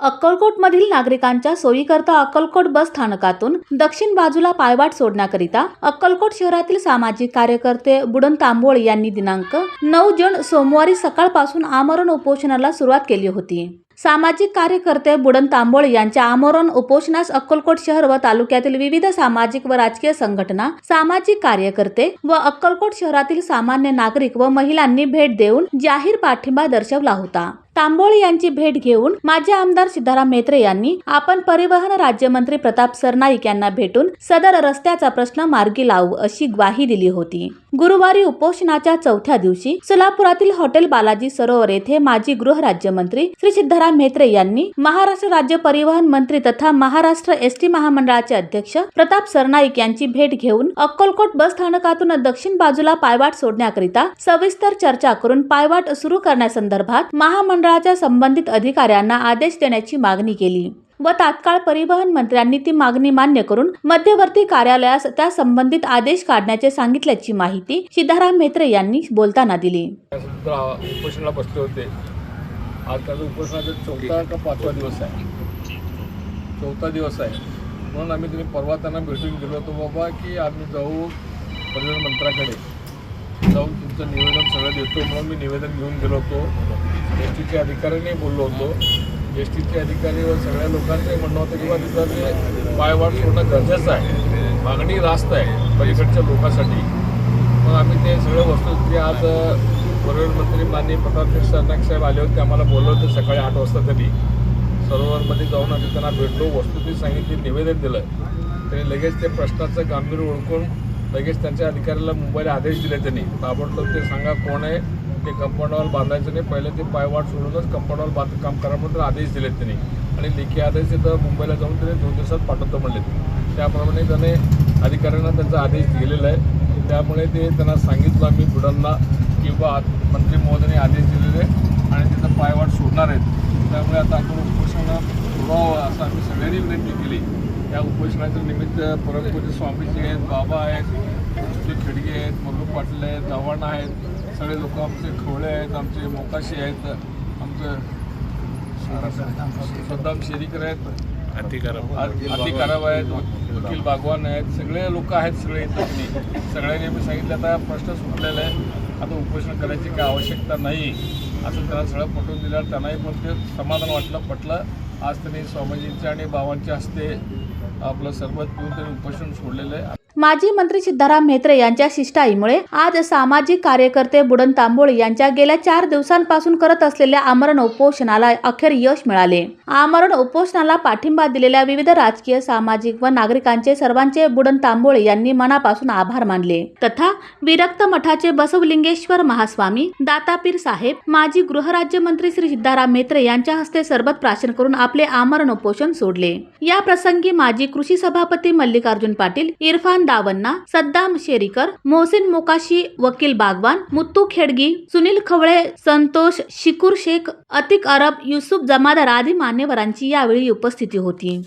अक्कलकोटमधील नागरिकांच्या सोयीकरता अक्कलकोट बस स्थानकातून दक्षिण बाजूला पायवाट सोडण्याकरिता अक्कलकोट शहरातील सामाजिक कार्यकर्ते बुडन तांबोळ यांनी दिनांक नऊ जून सोमवारी सकाळपासून आमरण उपोषणाला सुरुवात केली होती. सामाजिक कार्यकर्ते बुडन तांबोळ यांच्या आमरण उपोषणास अक्कलकोट शहर व तालुक्यातील विविध सामाजिक व राजकीय संघटना सामाजिक कार्यकर्ते व अक्कलकोट शहरातील सामान्य नागरिक व महिलांनी भेट देऊन जाहीर पाठिंबा दर्शवला होता. तांबोळे यांची भेट घेऊन माजी आमदार सिद्धाराम म्हेत्रे यांनी आपण परिवहन राज्यमंत्री प्रताप सरनाईक यांना भेटून सदर रस्त्याचा प्रश्न मार्गी लावू अशी ग्वाही दिली होती. गुरुवारी उपोषणाच्या चौथ्या दिवशी सोलापुरातील हॉटेल बालाजी सरोवर येथे माजी गृह राज्यमंत्री श्री सिद्धाराम म्हेत्रे यांनी महाराष्ट्र राज्य परिवहन मंत्री तथा महाराष्ट्र एस टी महामंडळाचे अध्यक्ष प्रताप सरनाईक यांची भेट घेऊन अक्कलकोट बस स्थानकातून दक्षिण बाजूला पायवाट सोडण्याकरिता सविस्तर चर्चा करून पायवाट सुरू करण्यासंदर्भात महामंडळाच्या संबंधित अधिकाऱ्यांना आदेश देण्याची मागणी केली व तात्काळ परिवहन मंत्र्यांनी ती मागणी मान्य करून मध्यवर्ती कार्यालयास त्या संबंधित आदेश काढण्याचे सांगितल्याची माहिती सिद्धाराम म्हेत्रे यांनी बोलताना दिली. उपोषणाला बसले होते. आज उपोषणाचा चौथा का पाचवा दिवस आहे. चौथा दिवस आहे. म्हणून आम्ही तुम्ही परवा त्यांना भेटून गेलो होतो बाबा की आम्ही जाऊ परिवहन मंत्र्याकडे. जाऊन तुमचं निवेदन सगळं देतो. म्हणून मी निवेदन घेऊन गेलो होतो. एस टीचे अधिकाऱ्यांनी बोललो होतो. एस टीचे अधिकारी व सगळ्या लोकांचं म्हणणं होतं किंवा तिथं ते पायवाट सोडणं गरजेचं आहे. मागणी रास्त आहे पलीकडच्या लोकांसाठी. मग आम्ही ते सगळं वस्तू ते आज परिवहन मंत्री माननीय प्रताप सरनाईक साहेब आले होते. आम्हाला बोललं होतं सकाळी आठ वाजता त्यांनी सरोवरमध्ये जाऊन आम्ही त्यांना भेटलो वस्तुस्थिती सांगितली निवेदन दिलं. त्यांनी लगेच ते प्रश्नाचं गांभीर्य ओळखून लगेच त्यांच्या अधिकाऱ्याला मुंबईला आदेश दिले त्यांनी. ताबडतोब ते सांगा कोण आहे. ते कंपाऊंडवर बांधायचं नाही. पहिले ते पायवाट सोडूनच कंपाऊंडवर बांध काम करा म्हणून आदेश दिलेत त्यांनी. आणि लेखी आदेश तिथं मुंबईला जाऊन त्यांनी दोन दिवसात पाठवतो म्हणले त्याप्रमाणे त्याने अधिकाऱ्यांना त्यांचा आदेश दिलेला आहे. त्यामुळे ते त्यांना सांगितलं आम्ही बुडांना किंवा मंत्री महोदयाने आदेश दिलेले आणि तिथं पायवाट सोडणार आहेत. त्यामुळे आता आपण उपोषण सोडावं असं आम्ही सगळ्यांनी विनंती केली. या उपोषणाचं निमित्त परमपूज्य स्वामीजी आहेत बाबा आहेत आमचे आहेत मल्लू पाटील आहेत चव्हाण आहेत सगळे लोक आमचे खवळे आहेत आमचे मोकाशी आहेत आमचं सद्दाम शेरीकर आहेत अतिकारव आहेत वकील बागवान आहेत सगळे लोक आहेत सगळे इथं. सगळ्यांनी मी सांगितलं आता प्रश्न सुटलेला आहे. आता उपोषण करायची काय आवश्यकता नाही. असं त्यांना सगळं पटवून दिल्यावर त्यांनाही पण ते समाधान वाटलं पटलं. आज त्यांनी स्वामीजींच्या आणि बाबांच्या हस्ते आपलं सरबत पिऊन त्यांनी उपोषण सोडलेलं आहे. माजी मंत्री सिद्धाराम म्हेत्रे यांच्या शिष्टाईमुळे आज सामाजिक कार्यकर्ते बुडन तांबोळे यांच्या गेल्या चार दिवसांपासून करत असलेल्या आमरण उपोषणाला अखेर यश मिळाले. आमरण उपोषणाला पाठिंबा दिलेल्या विविध राजकीय सामाजिक व नागरिकांचे सर्वांचे बुडन तांबोळे यांनी मनापासून आभार मानले. तथा विरक्त मठाचे बसवलिंगेश्वर महास्वामी दातापीर साहेब माजी गृहराज्यमंत्री श्री सिद्धाराम म्हेत्रे यांच्या हस्ते सरबत प्राशन करून आपले आमरण उपोषण सोडले. या प्रसंगी माजी कृषी सभापती मल्लिकार्जुन पाटील इरफान दावन्ना सद्दाम शेरीकर मोहसिन मोकाशी वकील बागवान मुत्तू खेडगी सुनील खवळे संतोष शिकूर शेख अतिक अरब युसुफ जमादार आदी मान्यवरांची यावेळी उपस्थिती होती